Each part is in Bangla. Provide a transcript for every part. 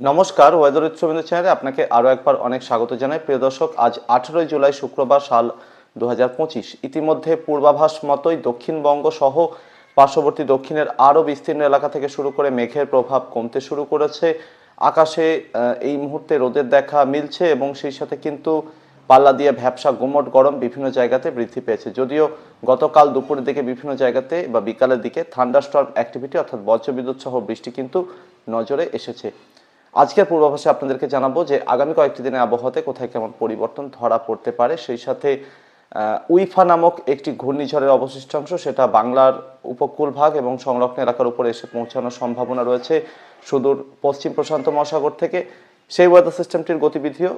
নমস্কার ওয়েদার উৎসবেন্দ্র চ্যানেলে আপনাকে আরও একবার অনেক স্বাগত জানাই। প্রিয় দর্শক, আজ আঠেরোই জুলাই শুক্রবার সাল দু হাজার পঁচিশ। ইতিমধ্যে পূর্বাভাস মতোই দক্ষিণবঙ্গ সহ পার্শ্ববর্তী দক্ষিণের আরও বিস্তীর্ণ এলাকা থেকে শুরু করে মেঘের প্রভাব কমতে শুরু করেছে। আকাশে এই মুহূর্তে রোদের দেখা মিলছে এবং সেই সাথে কিন্তু পাল্লা দিয়ে ভ্যাবসা গুমট গরম বিভিন্ন জায়গাতে বৃদ্ধি পেয়েছে। যদিও গতকাল দুপুরের দিকে বিভিন্ন জায়গাতে বা বিকালের দিকে থান্ডারস্টর্ম অ্যাক্টিভিটি অর্থাৎ বজ্রবিদ্যুৎ সহ বৃষ্টি কিন্তু নজরে এসেছে। আজকের পূর্বাভাসে আপনাদেরকে জানাব যে আগামী কয়েকটি দিনে আবহাওয়াতে কোথায় কেমন পরিবর্তন ধরা পড়তে পারে। সেই সাথে উইফা নামক একটি ঘূর্ণিঝড়ের অবশিষ্টাংশ সেটা বাংলার উপকূল ভাগ এবং সংলগ্ন এলাকার উপরে এসে পৌঁছানোর সম্ভাবনা রয়েছে সুদূর পশ্চিম প্রশান্ত মহাসাগর থেকে। সেই ওয়েদার সিস্টেমটির গতিবিধিও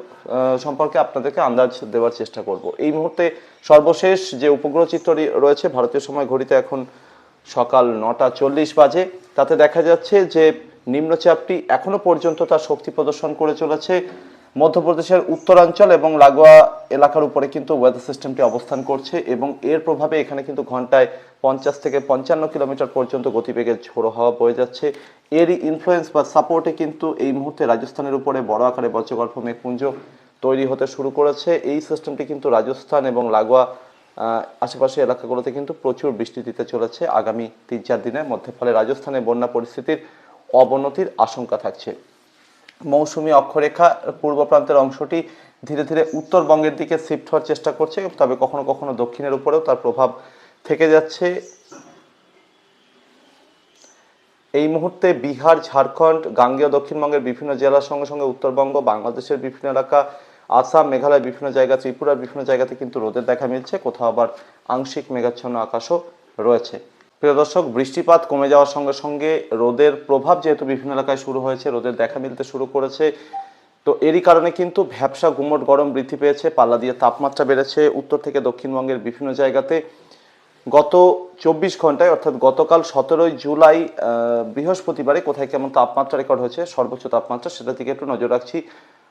সম্পর্কে আপনাদেরকে আন্দাজ দেওয়ার চেষ্টা করব। এই মুহূর্তে সর্বশেষ যে উপগ্রহ চিত্রটি রয়েছে, ভারতীয় সময় ঘড়িতে এখন সকাল নটা চল্লিশ বাজে। তাতে দেখা যাচ্ছে যে নিম্নচাপটি এখনও পর্যন্ত তার শক্তি প্রদর্শন করে চলেছে। মধ্যপ্রদেশের উত্তরাঞ্চল এবং লাগোয়া এলাকার উপরে কিন্তু ওয়েদার সিস্টেমটি অবস্থান করছে এবং এর প্রভাবে এখানে কিন্তু ঘন্টায় পঞ্চাশ থেকে পঞ্চান্ন কিলোমিটার পর্যন্ত গতিবেগের ঝোড়ো হাওয়া বয়ে যাচ্ছে। এরই ইনফ্লুয়েন্স বা সাপোর্টে কিন্তু এই মুহূর্তে রাজস্থানের উপরে বড় আকারে বজ্রগল্প মেঘপুঞ্জ তৈরি হতে শুরু করেছে। এই সিস্টেমটি কিন্তু রাজস্থান এবং লাগোয়া আশেপাশে এলাকাগুলোতে কিন্তু প্রচুর বৃষ্টি দিতে চলেছে। আগামী তিন চার দিনের মধ্যে। ফলে রাজস্থানে বন্যা পরিস্থিতির অবনতির আশঙ্কা থাকছে। মৌসুমি অক্ষরেখা পূর্ব প্রান্তের অংশটি ধীরে ধীরে উত্তরবঙ্গের দিকে শিফট হওয়ার চেষ্টা করছে, তবে কখনো কখনো দক্ষিণের উপরেও তার প্রভাব থেকে যাচ্ছে। এই মুহূর্তে বিহার, ঝাড়খণ্ড, গাঙ্গেয় দক্ষিণবঙ্গের বিভিন্ন জেলার সঙ্গে সঙ্গে উত্তরবঙ্গ, বাংলাদেশের বিভিন্ন এলাকা, আসাম, মেঘালয় বিভিন্ন জায়গা, ত্রিপুরার বিভিন্ন জায়গাতে কিন্তু রোদের দেখা মিলছে। কোথাও আবার আংশিক মেঘাচ্ছন্ন আকাশও রয়েছে। প্রিয় দর্শক, বৃষ্টিপাত কমে যাওয়ার সঙ্গে সঙ্গে রোদের প্রভাব যেহেতু বিভিন্ন এলাকায় শুরু হয়েছে, রোদের দেখা মিলতে শুরু করেছে। তো এরই কারণে কিন্তু ভ্যাবসা গুমট গরম বৃদ্ধি পেয়েছে, পাল্লা দিয়ে তাপমাত্রা বেড়েছে। উত্তর থেকে দক্ষিণবঙ্গের বিভিন্ন জায়গাতে গত চব্বিশ ঘন্টায় অর্থাৎ গতকাল সতেরোই জুলাই বৃহস্পতিবারে কোথায় কেমন তাপমাত্রা রেকর্ড হয়েছে, সর্বোচ্চ তাপমাত্রা সেটার দিকে একটু নজর রাখছি।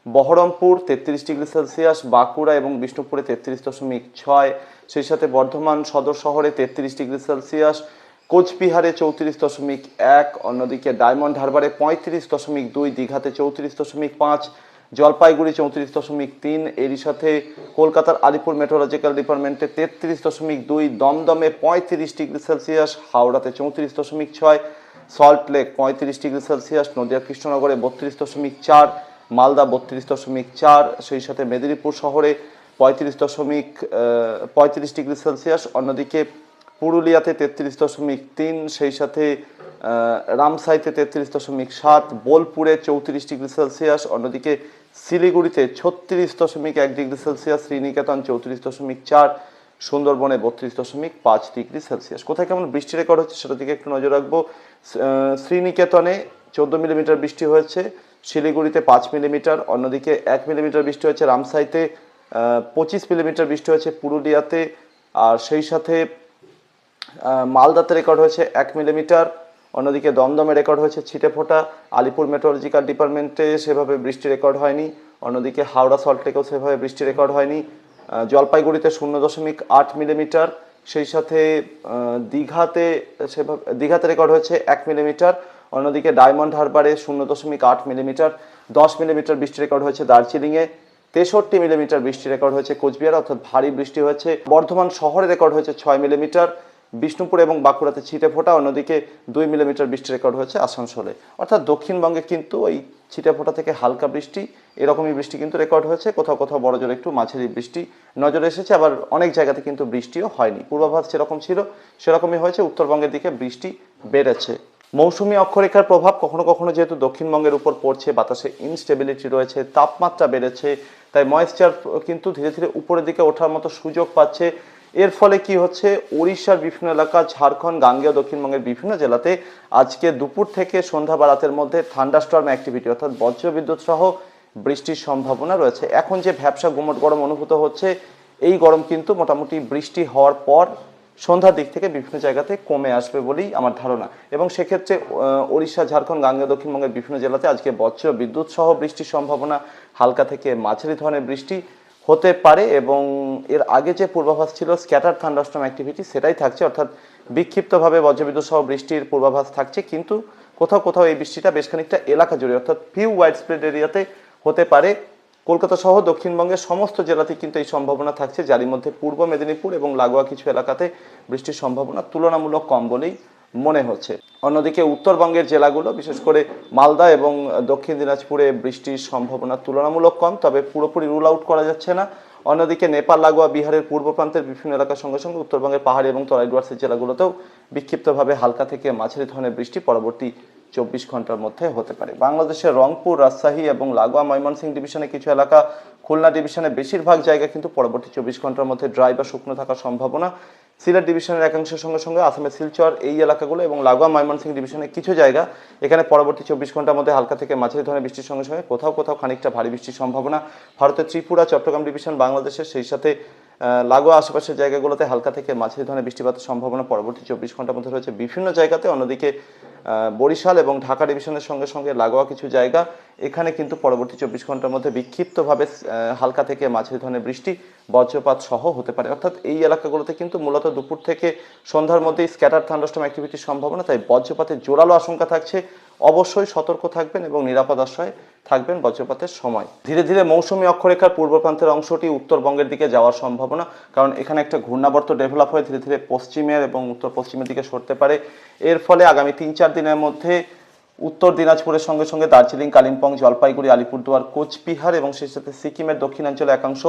বহরমপুর তেত্রিশ ডিগ্রি সেলসিয়াস, বাঁকুড়া এবং বিষ্ণুপুরে তেত্রিশ দশমিক ছয়, সেই সাথে বর্ধমান সদর শহরে তেত্রিশ ডিগ্রি সেলসিয়াস কোচবিহারে চৌত্রিশ দশমিক এক, অন্যদিকে ডায়মন্ড হারবারে পঁয়ত্রিশ দশমিক দুই, দীঘাতে চৌত্রিশ দশমিক পাঁচ, জলপাইগুড়ি চৌত্রিশ দশমিক তিন, এরই সাথে কলকাতার আলিপুর মেট্রোলজিক্যাল ডিপার্টমেন্টে তেত্রিশ দশমিক দুই, দমদমে পঁয়ত্রিশ ডিগ্রি সেলসিয়াস, হাওড়াতে চৌত্রিশ দশমিক ছয়, সল্ট লেক পঁয়ত্রিশ ডিগ্রি সেলসিয়াস, নদিয়া কৃষ্ণনগরে বত্রিশ দশমিক চার, মালদা বত্রিশ দশমিক চার, সেই সাথে মেদিনীপুর শহরে পঁয়ত্রিশ দশমিক পঁয়ত্রিশ ডিগ্রি সেলসিয়াস, অন্যদিকে পুরুলিয়াতে তেত্রিশ দশমিক তিন, সেই সাথে রামসাইতে তেত্রিশ দশমিক সাত, বোলপুরে চৌত্রিশ ডিগ্রি সেলসিয়াস, অন্যদিকে শিলিগুড়িতে ছত্রিশ দশমিক এক ডিগ্রি সেলসিয়াস, শ্রীনিকেতন চৌত্রিশ দশমিক চার, সুন্দরবনে বত্রিশ দশমিক পাঁচ ডিগ্রি সেলসিয়াস। কোথায় কেমন বৃষ্টি রেকর্ড হচ্ছে সেটার দিকে একটু নজর রাখব। শ্রীনিকেতনে চোদ্দ মিলিমিটার বৃষ্টি হয়েছে, শিলিগুড়িতে পাঁচ মিলিমিটার, অন্যদিকে এক মিলিমিটার বৃষ্টি হয়েছে, রামসাইতে পঁচিশ মিলিমিটার বৃষ্টি হয়েছে পুরুলিয়াতে, আর সেই সাথে মালদাতে রেকর্ড হয়েছে এক মিলিমিটার অন্যদিকে দমদমে রেকর্ড হয়েছে ছিটে ফোটা, আলিপুর মেট্রোলজিক্যাল ডিপার্টমেন্টে সেভাবে বৃষ্টি রেকর্ড হয়নি, অন্যদিকে হাওড়া সল্টলেকেও সেভাবে বৃষ্টি রেকর্ড হয়নি। জলপাইগুড়িতে শূন্য দশমিক আট মিলিমিটার সেই সাথে দীঘাতে সেভাবে, দীঘাতে রেকর্ড হয়েছে এক মিলিমিটার অন্যদিকে ডায়মন্ড হারবারে শূন্য দশমিক আট মিলিমিটার দশ মিলিমিটার বৃষ্টি রেকর্ড হয়েছে দার্জিলিংয়ে, তেষট্টি মিলিমিটার বৃষ্টি রেকর্ড হয়েছে কোচবিহার, অর্থাৎ ভারী বৃষ্টি হয়েছে। বর্ধমান শহরে রেকর্ড হয়েছে ছয় মিলিমিটার বিষ্ণুপুর এবং বাঁকুড়াতে ছিটে ফোটা, অন্যদিকে দুই মিলিমিটার বৃষ্টি রেকর্ড হয়েছে আসানসোলে। অর্থাৎ দক্ষিণবঙ্গে কিন্তু ওই ছিটে ফোটা থেকে হালকা বৃষ্টি, এরকমই বৃষ্টি কিন্তু রেকর্ড হয়েছে। কোথাও কোথাও বড় জোরে একটু মাঝারি বৃষ্টি নজরে এসেছে, আবার অনেক জায়গাতে কিন্তু বৃষ্টিও হয়নি। পূর্বাভাস যেরকম ছিল, সেরকমই হয়েছে। উত্তরবঙ্গের দিকে বৃষ্টি বেড়েছে। মৌসুমী অক্ষরেখার প্রভাব কখনো কখনো যেহেতু দক্ষিণবঙ্গের উপর পড়ছে, বাতাসে ইনস্টেবিলিটি রয়েছে, তাপমাত্রা বেড়েছে, তাই ময়েশ্চার কিন্তু ধীরে ধীরে উপরের দিকে ওঠার মতো সুযোগ পাচ্ছে এর ফলে কি হচ্ছে? ওড়িশার বিভিন্ন এলাকা, ঝাড়খণ্ড, গাঙ্গেয়, দক্ষিণবঙ্গের বিভিন্ন জেলাতে আজকে দুপুর থেকে সন্ধ্যা বা রাতের মধ্যে থান্ডারস্টর্ম অ্যাক্টিভিটি অর্থাৎ বজ্রবিদ্যুৎ সহ বৃষ্টির সম্ভাবনা রয়েছে। এখন যে ভ্যাবসা গুমট গরম অনুভূত হচ্ছে, এই গরম কিন্তু মোটামুটি বৃষ্টি হওয়ার পর সন্ধ্যার দিক থেকে বিভিন্ন জায়গাতে কমে আসবে বলেই আমার ধারণা। এবং সেক্ষেত্রে ওড়িশা, ঝাড়খণ্ড, গাঙ্গেয়, দক্ষিণবঙ্গের বিভিন্ন জেলাতে আজকে বজ্র বিদ্যুৎ সহ বৃষ্টির সম্ভাবনা, হালকা থেকে মাঝারি ধরনের বৃষ্টি হতে পারে এবং এর আগে যে পূর্বাভাস ছিল স্ক্যাটার থান্ডারস্টর্ম অ্যাক্টিভিটি সেটাই থাকছে। অর্থাৎ বিক্ষিপ্তভাবে বজ্রবিদ্যুৎ সহ বৃষ্টির পূর্বাভাস থাকছে, কিন্তু কোথাও কোথাও এই বৃষ্টিটা বেশ খানিকটা এলাকা জুড়ে, অর্থাৎ ফিউ ওয়াইড স্প্রেড এরিয়াতে হতে পারে। কলকাতা সহ দক্ষিণবঙ্গের সমস্ত জেলাতেই কিন্তু এই সম্ভাবনা থাকছে। যারই মধ্যে পূর্ব মেদিনীপুর এবং লাগোয়া কিছু এলাকাতে বৃষ্টির সম্ভাবনা তুলনামূলক কম বলেই মনে হচ্ছে। অন্যদিকে উত্তরবঙ্গের জেলাগুলো, বিশেষ করে মালদা এবং দক্ষিণ দিনাজপুরে বৃষ্টির সম্ভাবনা তুলনামূলক কম, তবে পুরোপুরি রুল আউট করা যাচ্ছে না। অন্যদিকে নেপাল, লাগোয়া, বিহারের পূর্ব প্রান্তের বিভিন্ন এলাকার সঙ্গে সঙ্গে উত্তরবঙ্গের পাহাড়ি এবং তরাই ডুয়ার্সের জেলাগুলোতেও বিক্ষিপ্তভাবে হালকা থেকে মাঝারি ধরনের বৃষ্টি পরবর্তী চব্বিশ ঘণ্টার মধ্যে হতে পারে। বাংলাদেশের রংপুর, রাজশাহী এবং লাগোয়া, ময়মনসিংহ ডিভিশনে কিছু এলাকা, খুলনা ডিভিশনে বেশিরভাগ জায়গা কিন্তু পরবর্তী চব্বিশ ঘণ্টার মধ্যে ড্রাই বা শুকনো থাকার সম্ভাবনা সিলেট ডিভিশনের একাংশের সঙ্গে সঙ্গে আসামের শিলচর এই এলাকাগুলো এবং লাগোয়া ময়মনসিংহ ডিভিশনের কিছু জায়গা, এখানে পরবর্তী চব্বিশ ঘণ্টার মধ্যে হালকা থেকে মাঝারি ধরনের বৃষ্টির সঙ্গে সঙ্গে কোথাও কোথাও খানিকটা ভারী বৃষ্টির সম্ভাবনা। ভারতের ত্রিপুরা, চট্টগ্রাম ডিভিশন, বাংলাদেশের সেই সাথে লাগোয়া আশেপাশের জায়গাগুলোতে হালকা থেকে মাঝারি ধরনের বৃষ্টিপাতের সম্ভাবনা পরবর্তী চব্বিশ ঘণ্টার মধ্যে রয়েছে। বিভিন্ন জায়গাতে অন্যদিকে বরিশাল এবং ঢাকা ডিভিশনের সঙ্গে সঙ্গে লাগোয়া কিছু জায়গা। এখানে কিন্তু পরবর্তী চব্বিশ ঘণ্টার মধ্যে বিক্ষিপ্তভাবে হালকা থেকে মাঝে ধরনের বৃষ্টি, বজ্রপাত সহ হতে পারে। অর্থাৎ এই এলাকাগুলোতে কিন্তু মূলত দুপুর থেকে সন্ধ্যার মধ্যেই স্ক্যাটার থান্ডস্টম অ্যাক্টিভিটির সম্ভাবনা, তাই বজ্রপাতের জোরালো আশঙ্কা থাকছে। অবশ্যই সতর্ক থাকবেন এবং নিরাপদ আশ্রয় থাকবেন বজ্রপাতের সময়। ধীরে ধীরে মৌসুমী অক্ষরেখার পূর্ব প্রান্তের অংশটি উত্তরবঙ্গের দিকে যাওয়ার সম্ভাবনা, কারণ এখানে একটা ঘূর্ণাবর্ত ডেভেলপ হয়ে ধীরে ধীরে পশ্চিমের এবং উত্তর পশ্চিমের দিকে সরতে পারে। এর ফলে আগামী তিন চার দিনের মধ্যে উত্তর দিনাজপুরের সঙ্গে সঙ্গে দার্জিলিং, কালিম্পং, জলপাইগুড়ি, আলিপুরদুয়ার, কোচবিহার এবং সেই সাথে সিকিমের দক্ষিণাঞ্চলে একাংশ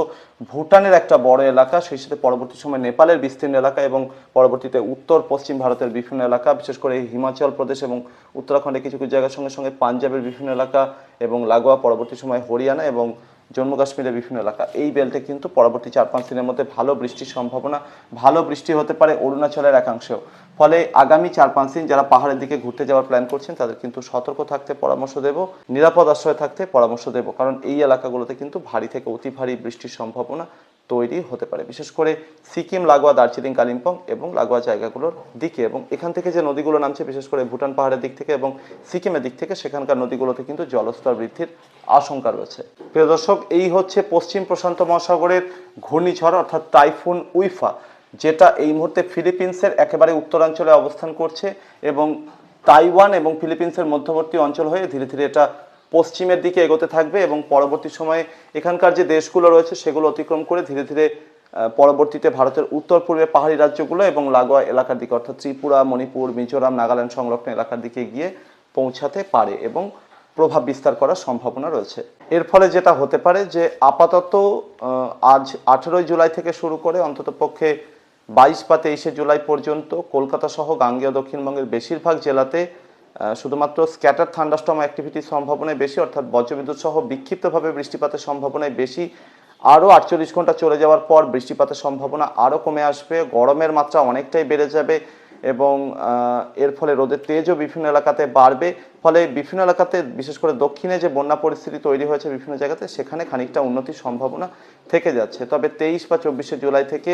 ভুটানের একটা বড় এলাকা, সেই সাথে পরবর্তী সময় নেপালের বিস্তীর্ণ এলাকা এবং পরবর্তীতে উত্তর পশ্চিম ভারতের বিভিন্ন এলাকা, বিশেষ করে হিমাচল প্রদেশ এবং উত্তরাখণ্ডের কিছু কিছু জায়গার সঙ্গে সঙ্গে পাঞ্জাবের বিভিন্ন এলাকা এবং লাগোয়া, পরবর্তী সময় হরিয়ানা এবং জম্মু কাশ্মীরের বিভিন্ন এলাকা। এই বেল্টে কিন্তু পরবর্তী চার পাঁচ দিনের মধ্যে ভালো বৃষ্টির সম্ভাবনা, ভালো বৃষ্টি হতে পারে অরুণাচলের একাংশেও। ফলে আগামী চার পাঁচ দিন যারা পাহাড়ের দিকে ঘুরতে যাওয়ার প্ল্যান করছেন, তাদের কিন্তু সতর্ক থাকতে, পরামর্শ দেব, নিরাপদ আশ্রয় থাকতে পরামর্শ দেব। কারণ এই এলাকাগুলোতে কিন্তু ভারী থেকে অতি ভারী বৃষ্টির সম্ভাবনা তৈরি হতে পারে। বিশেষ করে সিকিম, লাগোয়া, দার্জিলিং, কালিম্পং এবং লাগোয়া জায়গাগুলোর দিকে এবং এখান থেকে যে নদীগুলো নামছে, বিশেষ করে ভুটান পাহাড়ের দিক থেকে এবং সিকিমের দিক থেকে, সেখানকার নদীগুলোতে কিন্তু জলস্তর বৃদ্ধির আশঙ্কা রয়েছে। প্রিয় দর্শক, এই হচ্ছে পশ্চিম প্রশান্ত মহাসাগরের ঘূর্ণিঝড় অর্থাৎ টাইফুন উইফা, যেটা এই মুহূর্তে ফিলিপিন্সের একেবারে উত্তরাঞ্চলে অবস্থান করছে এবং তাইওয়ান এবং ফিলিপিন্সের মধ্যবর্তী অঞ্চল হয়ে ধীরে ধীরে এটা পশ্চিমের দিকে এগোতে থাকবে এবং পরবর্তী সময়ে এখানকার যে দেশগুলো রয়েছে সেগুলো অতিক্রম করে ধীরে ধীরে পরবর্তীতে ভারতের উত্তর পূর্বে পাহাড়ি রাজ্যগুলো এবং লাগোয়া এলাকার দিকে, অর্থাৎ ত্রিপুরা, মণিপুর, মিজোরাম, নাগাল্যান্ড সংলগ্ন এলাকার দিকে গিয়ে পৌঁছাতে পারে এবং প্রভাব বিস্তার করার সম্ভাবনা রয়েছে। এর ফলে যেটা হতে পারে যে আপাতত আজ আঠেরোই জুলাই থেকে শুরু করে অন্ততপক্ষে বাইশ বা তেইশে জুলাই পর্যন্ত কলকাতা সহ গাঙ্গেয় দক্ষিণবঙ্গের বেশিরভাগ জেলাতে শুধুমাত্র স্ক্যাটার থান্ডাস্টম অ্যাক্টিভিটির সম্ভাবনাই বেশি, অর্থাৎ বজ্রবিদ্যুৎ সহ বিক্ষিপ্তভাবে বৃষ্টিপাতের সম্ভাবনায় বেশি। আরও আটচল্লিশ ঘণ্টা চলে যাওয়ার পর বৃষ্টিপাতের সম্ভাবনা আরও কমে আসবে, গরমের মাত্রা অনেকটাই বেড়ে যাবে এবং এর ফলে রোদের তেজও বিভিন্ন এলাকাতে বাড়বে। ফলে বিভিন্ন এলাকাতে, বিশেষ করে দক্ষিণে যে বন্যা পরিস্থিতি তৈরি হয়েছে বিভিন্ন জায়গাতে, সেখানে খানিকটা উন্নতির সম্ভাবনা থেকে যাচ্ছে। তবে তেইশ বা চব্বিশে জুলাই থেকে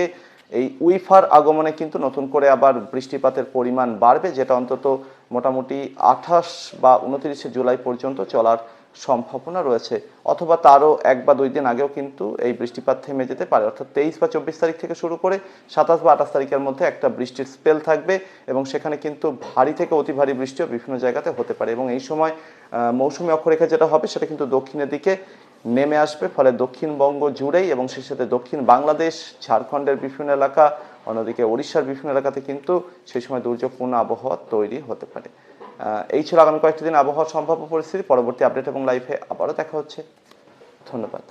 এই উইফার আগমনে কিন্তু নতুন করে আবার বৃষ্টিপাতের পরিমাণ বাড়বে, যেটা অন্তত মোটামুটি আঠাশ বা উনত্রিশে জুলাই পর্যন্ত চলার সম্ভাবনা রয়েছে। অথবা তারও এক বা দুই দিন আগেও কিন্তু এই বৃষ্টিপাত থেমে যেতে পারে। অর্থাৎ তেইশ বা চব্বিশ তারিখ থেকে শুরু করে সাতাশ বা আঠাশ তারিখের মধ্যে একটা বৃষ্টির স্পেল থাকবে এবং সেখানে কিন্তু ভারী থেকে অতি ভারী বৃষ্টিও বিভিন্ন জায়গাতে হতে পারে। এবং এই সময় মৌসুমী অক্ষরেখা যেটা হবে সেটা কিন্তু দক্ষিণের দিকে নেমে আসবে, ফলে দক্ষিণবঙ্গ জুড়েই এবং সেই সাথে দক্ষিণ বাংলাদেশ, ঝাড়খণ্ডের বিভিন্ন এলাকা, অন্যদিকে ওড়িশার বিভিন্ন এলাকাতে কিন্তু সেই সময় দুর্যোগপূর্ণ আবহাওয়া তৈরি হতে পারে। এই ছিল আগামী কয়েকটি দিন আবহাওয়ার সম্ভাব্য পরিস্থিতি। পরবর্তী আপডেট এবং লাইফে আবারও দেখা হচ্ছে। ধন্যবাদ।